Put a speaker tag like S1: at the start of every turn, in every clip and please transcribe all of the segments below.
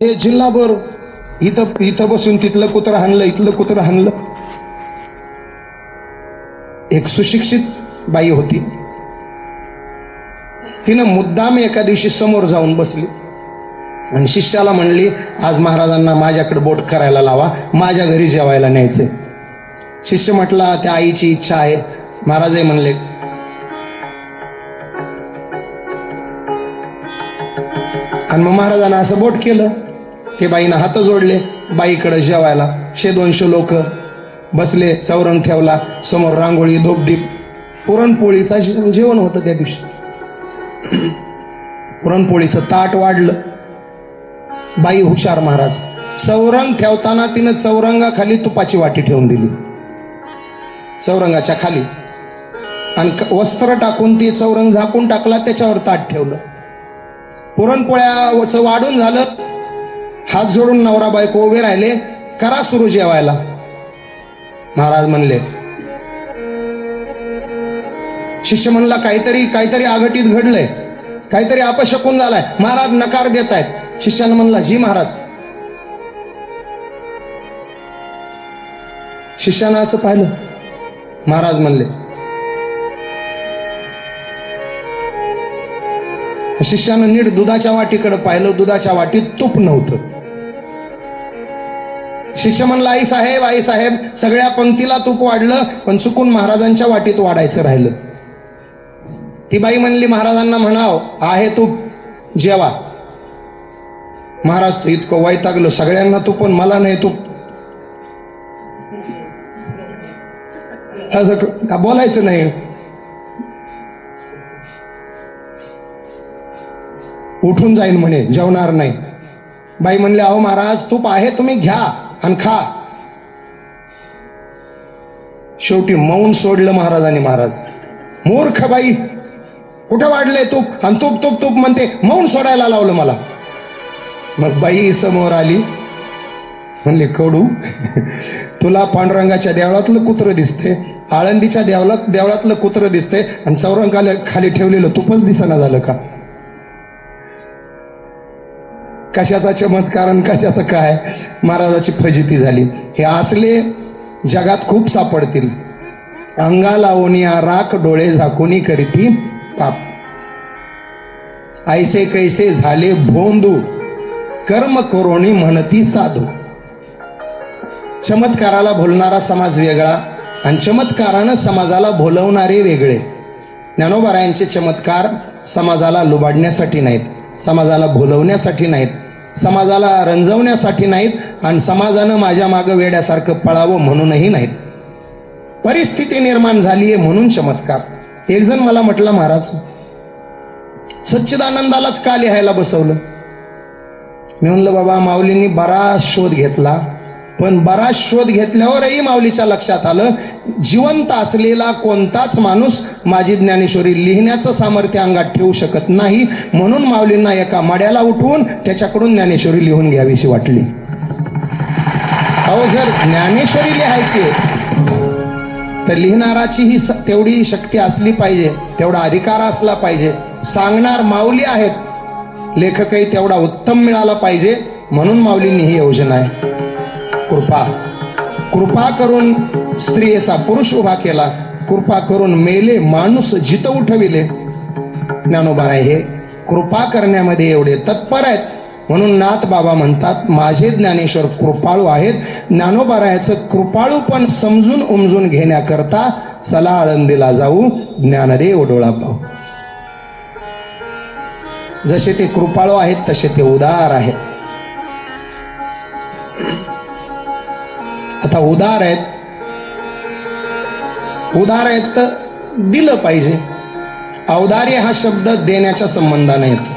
S1: हे जिल्हाभर इथं इथं बसून तिथलं कुत्र हाणलं इथलं कुत्र हाणलं. एक सुशिक्षित बाई होती. तिनं मुद्दाम एका दिवशी समोर जाऊन बसली. आणि शिष्याला म्हणली आज महाराजांना माझ्याकडे बोट करायला लावा माझ्या घरी जेवायला न्यायचंय. शिष्य म्हटला त्या आईची इच्छा आहे. महाराजही म्हणले आणि मग महाराजांना असं बोट केलं ते बाईनं हात जोडले. बाईकडं जेवायला. शे दोनशे लोक बसले चौरंग ठेवला समोर रांगोळी धोपदीप. पुरणपोळीचा जेवण होतं त्या दिवशी. पुरणपोळीचं ताट वाढलं. बाई हुशार महाराज. चौरंग ठेवताना तिनं चौरंगाखाली तुपाची वाटी ठेवून दिली. चौरंगाच्या खाली. आणि वस्त्र टाकून ती चौरंग झाकून टाकला त्याच्यावर ताट ठेवलं. पुरणपोळ्याचं वाढून झालं. हात जोडून नवरा बायको उभे राहिले करा सुरू जेवायला. महाराज म्हणले शिष्य म्हणला काहीतरी काहीतरी आघटीत घडलंय. काहीतरी अपशकून झालाय. महाराज नकार देत आहेत शिष्यानं म्हणला जी महाराज. शिष्यानं असं पाहिलं. महाराज म्हणले शिष्यानं नीट दुधाच्या वाटीकडे पाहिलं. दुधाच्या वाटीत तूप नव्हतं. शिष्य म्हणला आई साहेब आई साहेब सगळ्या पंक्तीला तूप वाढलं पण चुकून महाराजांच्या वाटीत वाढायचं राहिलं. ती बाई म्हणली महाराजांना म्हणाव आहे तूप जेवा. महाराज तू इतकं वैतागलो सगळ्यांना तू पण मला नाही तूप. बोलायचं नाही? उठून जाईन म्हणे जेवणार नाही. बाई म्हणले अहो महाराज तूप आहे तुम्ही घ्या. आणि खा. शेवटी मौन सोडलं महाराजांनी महाराज. मूर्ख बाई. कुठं वाढलंय तूप? आणि तूप तूप तूप म्हणते मौन सोडायला लावलं मला. मग बाई समोर आली. म्हणले कडू तुला पांडुरंगाच्या देवळातलं कुत्र दिसते. आळंदीच्या देवळात देवळातलं कुत्र दिसते. आणि चौरंगाला खाली ठेवलेलं तुपच दिसना झालं का? कशाचा चमत्कार कशाचं काय? महाराजाची फजिती झाली. हे असले जगात खूप सापडतील. अंगा लावूनिया राख डोळे झाकुनी करीती पाप. ऐसे कैसे झाले भोंदू? कर्म करोणी म्हणती साधू. चमत्काराला भोलणारा समाज वेगळा आणि चमत्कारानं समाजाला भोलवणारे वेगळे. ज्ञानोबारायांचे चमत्कार समाजाला लुबाडण्यासाठी नाहीत. समाजाला भुलवण्यासाठी नाहीत समाजाला रंजवण्यासाठी नाहीत आणि समाजानं माझ्या मागं वेड्यासारखं पळावं म्हणूनही नाहीत. परिस्थिती निर्माण झाली आहे म्हणून चमत्कार. एक जण मला म्हटलं महाराज सच्चिदानंदालाच का लिहायला बसवलं? मी म्हणलं बाबा माऊलींनी बराच शोध घेतला पण बराच शोध घेतल्यावरही माऊलीच्या लक्षात आलं जिवंत असलेला कोणताच माणूस माझी ज्ञानेश्वरी लिहिण्याचं सामर्थ्य अंगात ठेवू शकत नाही. म्हणून माऊलींना एका मड्याला उठवून त्याच्याकडून ज्ञानेश्वरी लिहून घ्यावीशी वाटली. अहो जर ज्ञानेश्वरी लिहायची तर लिहिणाराची ही तेवढी शक्ती असली पाहिजे तेवढा अधिकार असला पाहिजे. सांगणार माऊली आहेत लेखकही तेवढा उत्तम मिळाला पाहिजे म्हणून माऊलींनी ही योजना आहे. कृपा. कृपा करून स्त्रियेचा पुरुष उभा केला. कृपा करून मेले माणूस जित उठविले. ज्ञानोबाराय हे कृपा करण्यामध्ये एवढे तत्पर आहेत. म्हणून नाथ बाबा म्हणतात माझे ज्ञानेश्वर कृपाळू आहेत. ज्ञानोबारायाचं कृपाळू पण समजून उमजून घेण्याकरता चला आळंदीला जाऊ. ज्ञानदेव डोळा पाहू जसे ते कृपाळू आहेत तसे ते उदार आहेत. अर्थात उदार आहेत. उदार आहेत तर दिलं पाहिजे. औदार्य हा शब्द देण्याच्या संबंधाने येतो.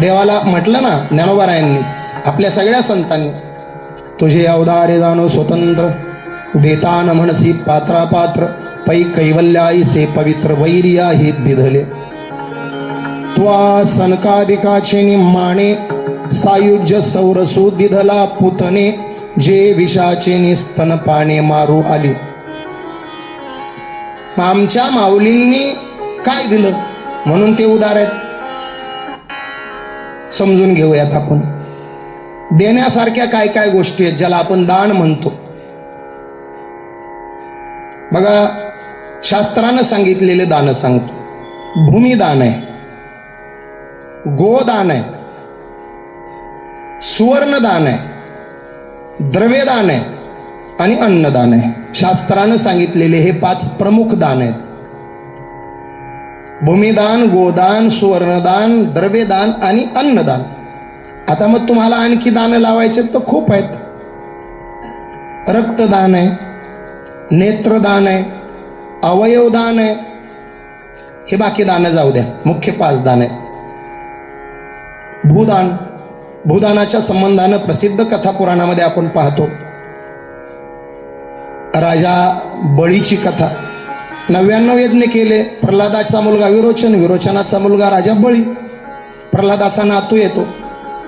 S1: देवाला म्हटलं ना ज्ञानोबारायांनीच आपल्या सगळ्या संतांनी तुझे अवदार्य जाणो स्वतंत्र. देतान म्हणसी पात्रापात्र पै कैवल्याई से पवित्र वैर्या हे दिधले. त्वा सनकादिकाचे निम्माणे सायुज्य सौरसू दिधला पुतने. जे विषाचे निस्तन पाने मारू आली. आमच्या माऊलींनी काय दिलं? म्हणून ते उदार आहेत. समजून घेऊयात आपण. देण्यासारख्या काय काय गोष्टी आहेत ज्याला आपण दान म्हणतो? बघा शास्त्रानं सांगितलेले दान सांगतो. भूमिदान आहे. गोदान आहे. सुवर्णदान आहे. द्रव्यदान आहे आणि अन्नदान. आहे शास्त्रानं सांगितलेले हे पाच प्रमुख दान आहेत. भूमिदान गोदान सुवर्णदान द्रव्यदान आणि अन्नदान. आता मग तुम्हाला आणखी दान लावायचे तर खूप आहेत. रक्तदान आहे नेत्रदान आहे अवयवदान आहे. हे बाकी दान जाऊ द्या. मुख्य पाच दान आहे भूदान भूदानाच्या संबंधानं प्रसिद्ध कथा पुराणामध्ये आपण पाहतो. राजा बळीची कथा. नव्याण्णव यज्ञ केले. प्रल्हादाचा मुलगा विरोचन. विरोचनाचा मुलगा राजा बळी. प्रल्हादाचा नातू येतो.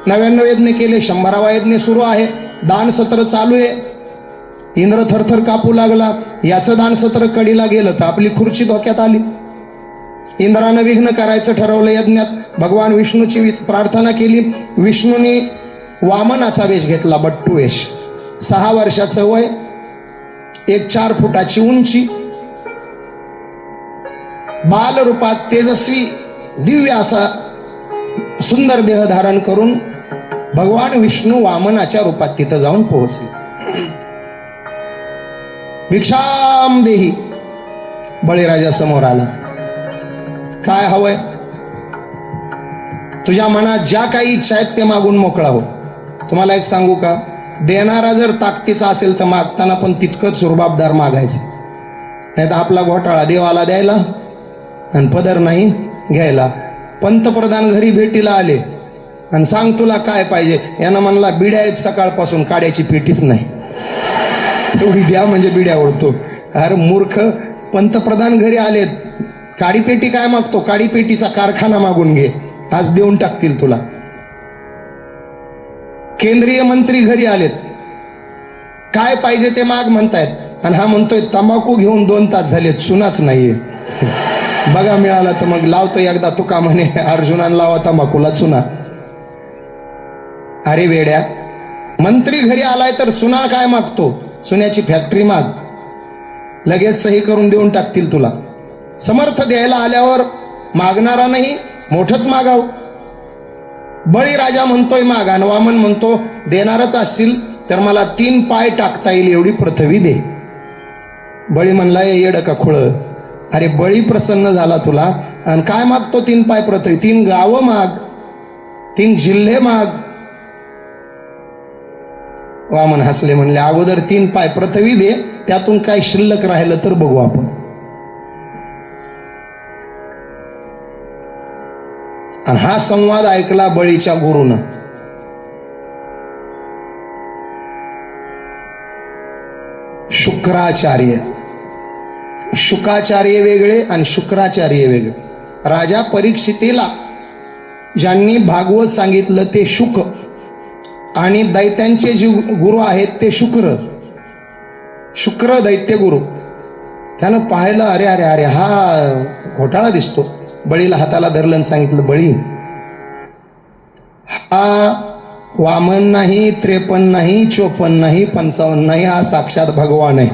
S1: नव्याण्णव यज्ञ केले. शंभरावा यज्ञ सुरू आहे. दान सत्र चालू आहे. इंद्र थरथर कापू लागला. याचं दान सत्र कडीला गेलं तर आपली खुर्ची धोक्यात आली. इंद्रानं विघ्न करायचं ठरवलं यज्ञात. भगवान विष्णूची प्रार्थना केली. विष्णूने वामनाचा वेश घेतला बट्टू वेश. सहा वर्षाचं वय एक चार फुटाची उंची. बाल रूपात तेजस्वी दिव्य असा सुंदर देह धारण करून भगवान विष्णू वामनाच्या रूपात तिथं जाऊन पोहोचले. भिक्षाम देही बळीराजा समोर आला. काय हवंय? तुझ्या मनात ज्या काही इच्छा आहेत ते मागून मोकळा हो. तुम्हाला एक सांगू का? देणारा जर ताकदीचा असेल तर मागताना पण तितकंच रुबाबदार मागायचं. नाही तर आपला घोटाळा देवाला द्यायला आणि पदर नाही घ्यायला. पंतप्रधान घरी भेटीला आले आणि सांग तुला काय पाहिजे? यानं म्हणला बिड्या आहेत सकाळपासून काड्याची पेटीच नाही. एवढी द्या म्हणजे बिड्या ओढतो. अरे मूर्ख पंतप्रधान घरी आलेत. काडीपेटी काय मागतो? काडीपेटीचा कारखाना मागून घे. आज देऊन टाकतील तुला. केंद्रीय मंत्री घरी आलेत. काय पाहिजे ते माग म्हणतायत. आणि हा म्हणतोय तंबाखू घेऊन दोन तास झालेत सुनाच नाहीये. बघा मिळाला तर मग लावतो एकदा तुका म्हणे अर्जुनान लावा तंबाखूला चुना. अरे वेड्या मंत्री घरी आलाय तर सुना काय मागतो? सुन्याची फॅक्टरी माग. लगेच सही करून देऊन टाकतील तुला. समर्थ द्यायला आल्यावर मागणारा नाही मोठच मागाव. बळीराजा म्हणतोय माग आणि वामन म्हणतो देणारच असतील तर मला तीन पाय टाकता येईल एवढी पृथ्वी दे. बळी म्हणला येड का खुळ अरे बळी प्रसन्न झाला तुला आणि काय मागतो तीन पाय पृथ्वी? तीन गावं माग तीन जिल्हे माग. वामन हसले म्हणले अगोदर तीन पाय पृथ्वी दे त्यातून काय शिल्लक राहिलं तर बघू आपण. आणि हा संवाद ऐकला बळीच्या गुरुनं. शुक्राचार्य. शुकाचार्य वेगळे आणि शुक्राचार्य वेगळे. राजा परीक्षितेला ज्यांनी भागवत सांगितलं ते शुक आणि दैत्यांचे जे गुरु आहेत ते शुक्र. शुक्र दैत्य गुरु. त्यानं पाहिलं अरे अरे अरे हा घोटाळा दिसतो. बळीला हाताला धरलं आणि सांगितलं बळी हा वामन नाही त्रेपन्न नाही चोपन्न नाही पंचावन्न नाही हा साक्षात भगवान आहे.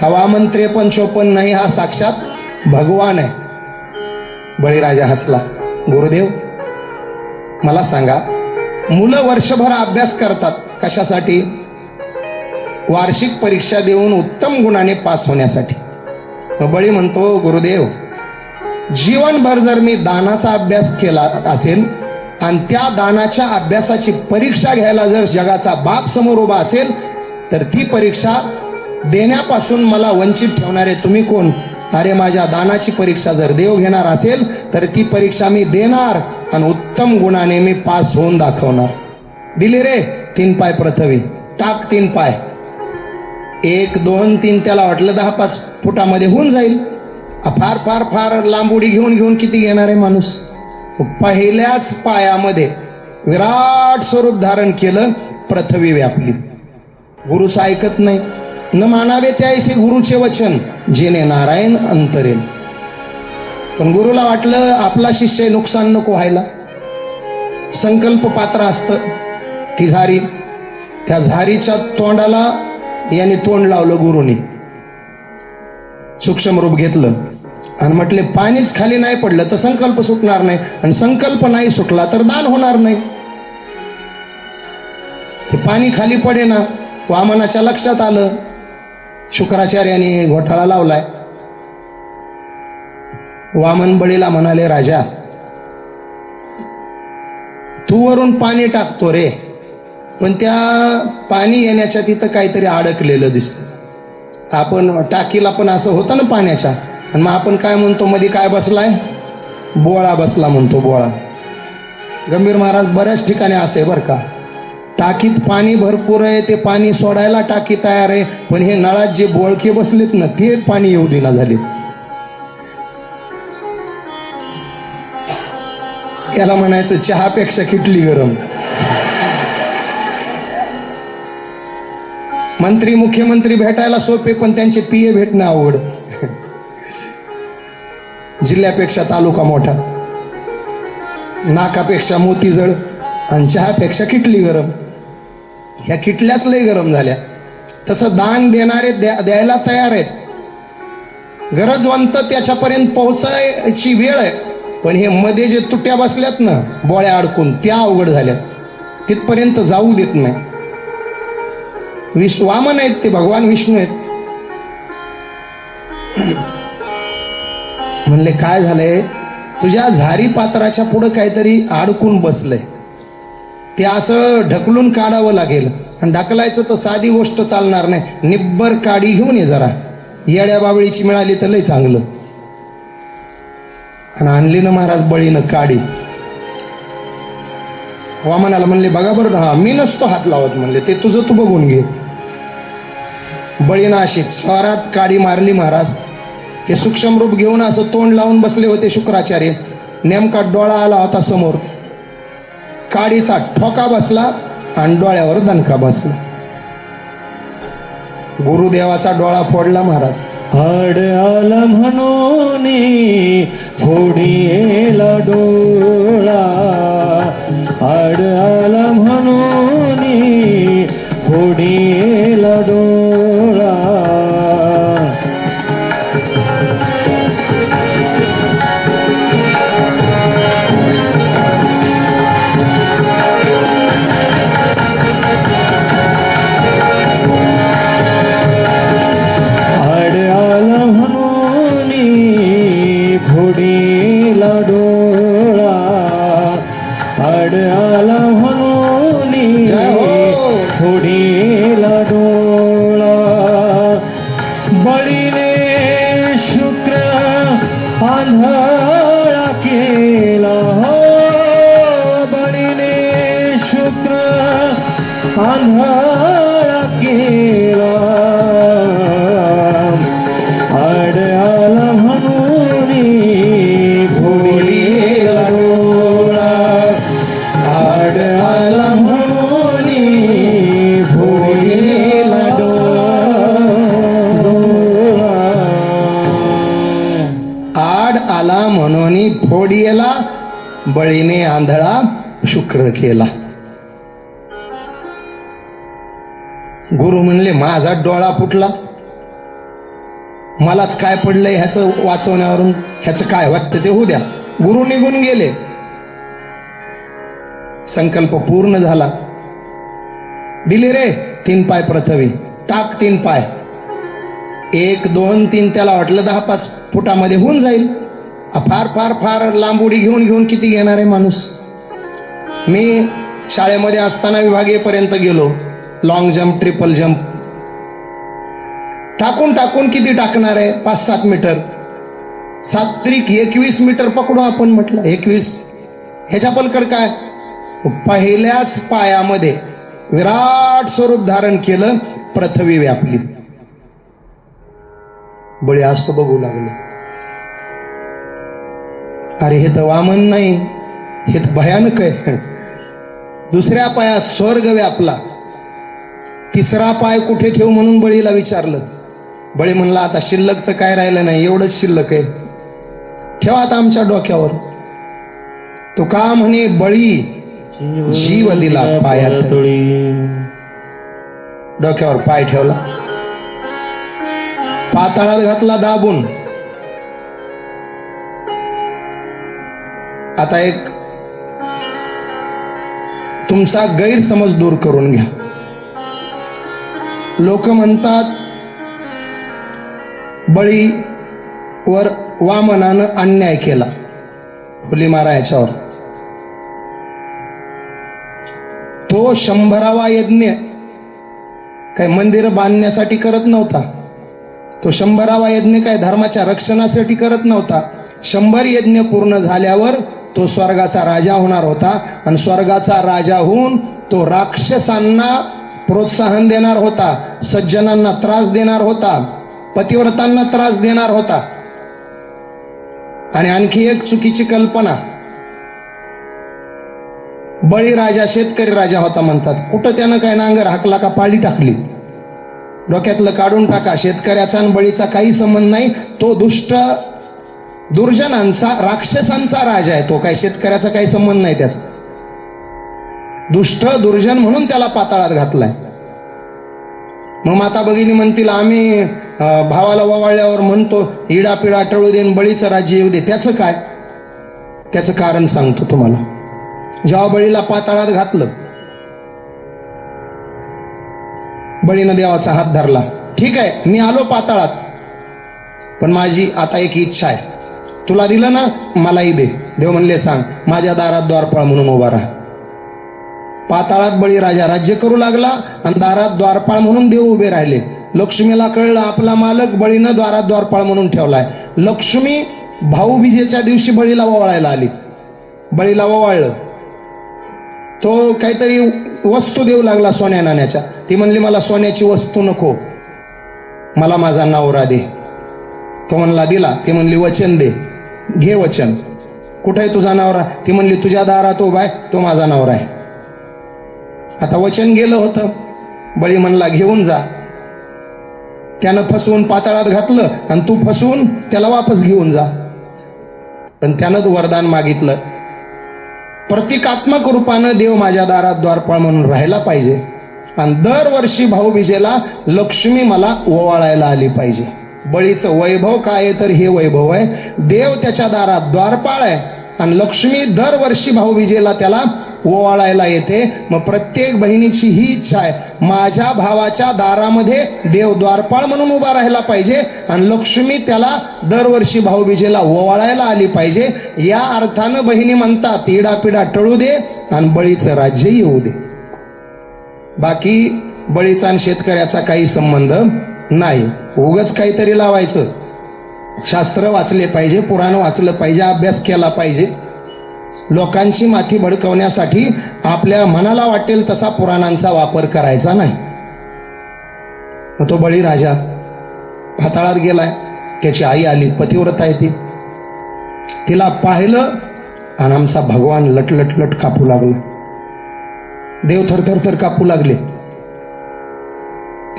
S1: हा वामन त्रेपन्न चोपन्न नाही हा साक्षात भगवान आहे. बळीराजा हसला. गुरुदेव मला सांगा मुलं वर्षभर अभ्यास करतात कशासाठी? वार्षिक परीक्षा देऊन उत्तम गुणाने पास होण्यासाठी. बळी म्हणतो गुरुदेव जीवनभर जर मी दानाचा अभ्यास केला असेल आणि त्या दानाच्या अभ्यासाची परीक्षा घ्यायला जर जगाचा बाप समोर उभा असेल तर ती परीक्षा देण्यापासून मला वंचित ठेवणारे तुम्ही कोण? अरे माझ्या दानाची परीक्षा जर देव घेणार असेल तर ती परीक्षा मी देणार आणि उत्तम गुणाने मी पास होऊन दाखवणार. दिली रे तीन पाय प्रथवी टाक तीन पाय. एक दोन तीन त्याला वाटलं दहा पाच फुटामध्ये होऊन जाईल. फार फार फार लांब उडी घेऊन घेऊन किती घेणार आहे माणूस? पहिल्याच पायामध्ये विराट स्वरूप धारण केलं पृथ्वी व्यापली. गुरुच ऐकत नाही. न मानावे त्याऐसे गुरुचे वचन जेने नारायण अंतरेल. पण गुरुला वाटलं आपला शिष्य नुकसान नको व्हायला. संकल्प पात्र असतं. ती झारी त्या झारीच्या तोंडाला याने तोंड लावलं गुरुनी. सूक्ष्म रूप घेतलं. आणि म्हटले पाणीच खाली नाही पडलं तर संकल्प सुटणार नाही. आणि संकल्प नाही सुटला तर दान होणार नाही. पाणी खाली पडे ना वामनाच्या लक्षात आलं. शुक्राचार्याने घोटाळा लावलाय. वामन बळीला म्हणाले राजा तू वरून पाणी टाकतो रे पण त्या पाणी येण्याच्या तिथं काहीतरी अडकलेलं दिसतं. आपण टाकीला पण असं होतं ना पाण्याच्या आणि मग आपण काय म्हणतो मध्ये काय बसलाय? बोळा बसला म्हणतो बोळा. गंभीर महाराज बऱ्याच ठिकाणी असे बरं का. टाकीत पाणी भरपूर आहे ते पाणी सोडायला टाकी तयार आहे पण हे नळात जे बोळके बसलेत ना ते पाणी येऊ देना झाले. त्याला म्हणायचं चहापेक्षा किटली गरम. मंत्री मुख्यमंत्री भेटायला सोपे पण त्यांचे पिये भेटणं आवड. जिल्ह्यापेक्षा तालुका मोठा. नाकापेक्षा मोती जळ आणि चहापेक्षा किटली गरम. ह्या किटल्याच लय गरम झाल्या. तसं दान देणारे द्यायला तयार आहेत. गरजवंत त्याच्यापर्यंत पोहोचायची वेळ आहे. पण हे मध्ये जे तुट्या बसल्यात ना बोळ्या अडकून त्या अवघड झाल्या तिथपर्यंत जाऊ देत नाही. विष्णू वामन आहेत ते भगवान विष्णू आहेत. म्हणले काय झालंय? तुझ्या झारी पात्राच्या पुढं काहीतरी अडकून बसलंय. ते असं ढकलून काढावं लागेल. आणि ढकलायचं तर साधी गोष्ट चालणार नाही. निब्बर काडी घेऊन ये जरा. येड्या बाबळीची मिळाली तर लय चांगलं. आणि आणली ना महाराज बळीनं काडी. वामनाला म्हणले बघा बरं हा मी नसतो हात लावत म्हणले ते तुझं तू बघून घे. बळीनं अशी स्वरात काडी मारली महाराज. हे सूक्ष्म रूप घेऊन असं तोंड लावून बसले होते शुक्राचार्य. नेमका डोळा आला होता समोर. काडीचा ठोका बसला आणि डोळ्यावर दणका बसला. गुरुदेवाचा डोळा फोडला महाराज.
S2: हाड आला म्हणून फोडीला डोळा. हाड आला म्हणून फोडीला डोळा. केला
S1: गुरु म्हणले माझा डोळा फुटला. मलाच काय पडलंय ह्याचं वाचवण्यावरून? ह्याचं काय वाटतं ते होऊ द्या. गुरु निघून गेले. संकल्प पूर्ण झाला. दिली रे तीन पाय प्रथवी टाक तीन पाय. एक दोन तीन त्याला वाटलं दहा पाच फुटामध्ये होऊन जाईल. फार फार फार लांब उडी घेऊन घेऊन किती घेणार आहे माणूस? मी शाळेमध्ये असताना विभागीयपर्यंत गेलो. लॉंग जम्प ट्रिपल जम्प टाकून टाकून किती टाकणार आहे? पाच सात मीटर. सात त्रिक एकवीस मीटर पकडू आपण म्हटलं. एकवीस. ह्याच्या पलकड काय? पहिल्याच पायामध्ये विराट स्वरूप धारण केलं पृथ्वी व्यापली. बळी असं बघू लागले. अरे हे तर वामन नाही. हे तर भयानक आहे. दुसऱ्या पायात स्वर्ग व्यापला. तिसरा पाय कुठे ठेवू म्हणून बळीला विचारलं. बळी म्हणला आता शिल्लक तर काय राहिलं नाही एवढंच शिल्लक आहे. ठेवा आता आमच्या डोक्यावर. तो का म्हणे बळी जीव दिला पायात. डोक्यावर पाय ठेवला. पाताळात घातला दाबून. आता एक तुमचा गैरसमज दूर करून घ्या. लोक म्हणतात बळीवर वामनानं अन्याय केला. फुली मारा याच्यावर तो शंभरावा यज्ञ काय मंदिर बांधण्यासाठी करत नव्हता. तो शंभरावा यज्ञ काय धर्माच्या रक्षणासाठी करत नव्हता. शंभर यज्ञ पूर्ण झाल्यावर तो स्वर्गाचा राजा होणार होता आणि स्वर्गाचा राजा होऊन तो राक्षसांना प्रोत्साहन देणार होता सज्जनांना त्रास देणार होता पतिव्रतांना त्रास देणार होता. आणि आणखी एक चुकीची कल्पना. बळीराजा शेतकरी राजा होता म्हणतात. कुठं त्यानं काय नांगर हाकला का पाळी टाकली? डोक्यातलं काढून टाका. शेतकऱ्याचा आणि बळीचा काही संबंध नाही. तो दुष्ट दुर्जनांचा राक्षसांचा राजा आहे. तो काय शेतकऱ्याचा काही संबंध नाही त्याचा. दुष्ट दुर्जन म्हणून त्याला पाताळात घातलाय. मग माता भगिनी म्हणतील आम्ही भावाला ववाळल्यावर म्हणतो इडा पिडा टळू देन बळीचं राज्य येऊ दे. त्याचं काय? त्याचं कारण सांगतो तुम्हाला. जेव्हा बळीला पाताळात घातलं बळीनं देवाचा हात धरला. ठीक आहे मी आलो पाताळात. पण माझी आता एक इच्छा आहे. तुला दिलं ना मलाही दे. देव म्हणले सांग माझ्या दारात द्वारपाळ म्हणून उभा राहा. पाताळात बळीराजा राज्य करू लागला आणि दारात द्वारपाळ म्हणून देव उभे राहिले. लक्ष्मीला कळलं आपला मालक बळीनं द्वारात द्वारपाळ म्हणून ठेवलाय. लक्ष्मी भाऊबीजेच्या दिवशी बळीला ओवाळायला आली. बळीला ओवाळलं. तो काहीतरी वस्तू देऊ लागला सोन्या नाण्याच्या. ती म्हणली मला सोन्याची वस्तू नको. मला माझा नवरा दे. तो म्हणला दिला. ती म्हणली वचन दे. घे वचन. कुठे आहे तुझा नवरा? ती म्हणली तुझ्या दारात उभा आहे तो माझा नवरा आहे. आता वचन गेलं होतं. बळी म्हणला घेऊन जा. त्यानं फसवून पाताळात घातलं आणि तू फसवून त्याला वापस घेऊन जा. पण त्यानं वरदान मागितलं. प्रतिकात्मक रूपानं देव माझ्या दारात द्वारपाळ म्हणून राहायला पाहिजे. आणि दरवर्षी भाऊबीजेला लक्ष्मी मला ओवाळायला आली पाहिजे. बळीचं वैभव काय आहे तर हे वैभव आहे. देव त्याच्या दारात द्वारपाळ आहे. आणि लक्ष्मी दरवर्षी भाऊबीजेला त्याला ओवाळायला येते. मग प्रत्येक बहिणीची ही इच्छा आहे. माझ्या भावाच्या दारामध्ये देव द्वारपाळ म्हणून उभा राहायला पाहिजे. आणि लक्ष्मी त्याला दरवर्षी भाऊबीजेला ओवाळायला आली पाहिजे. या अर्थानं बहिणी म्हणतात इडापिडा टळू दे आणि बळीचं राज्य येऊ दे. बाकी बळीचा आणि शेतकऱ्याचा काही संबंध नाही. उगच काहीतरी लावायचं. शास्त्र वाचले पाहिजे पुराण वाचलं पाहिजे अभ्यास केला पाहिजे. लोकांची माथी भडकवण्यासाठी आपल्या मनाला वाटेल तसा पुराणांचा वापर करायचा नाही. मग तो बळीराजा हाताळात गेलाय. त्याची आई आली पतिव्रता आहे ती तिला पाहिलं आणि आमचा भगवान लटलट लट कापू लागला. देव थरथर थर कापू लागले.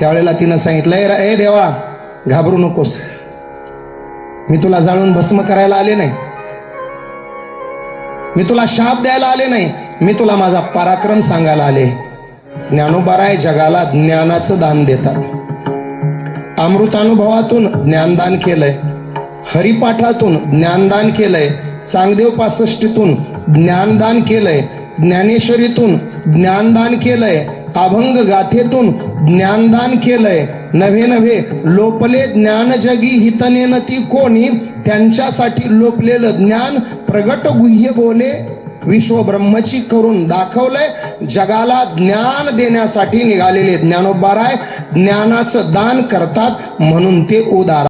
S1: त्यावेळेला तिनं सांगितलं "ए ए देवा घाबरू नकोस. मी तुला जाळून भस्म करायला आले नाही. मी तुला शाप द्यायला आले नाही. मी तुला माझा पराक्रम सांगायला आले. ज्ञानोबाराय जगाला ज्ञानाचं दान देतात. अमृतानुभवातून ज्ञानदान केलंय. हरिपाठातून ज्ञानदान केलंय. चांगदेव पासष्टीतून ज्ञानदान केलंय. ज्ञानेश्वरीतून ज्ञानदान केलंय. अभंग गाथेतून ज्ञानदान केलंय. नव्हे नव्हे लोपले ज्ञान जगी हितनेन ती कोणी? त्यांच्यासाठी लोपलेलं ज्ञान प्रगट गुह्य बोले. विश्व ब्रह्मची करून दाखवलंय. जगाला ज्ञान देण्यासाठी निघालेले ज्ञानोबाराय ज्ञानाचं दान करतात म्हणून ते उदार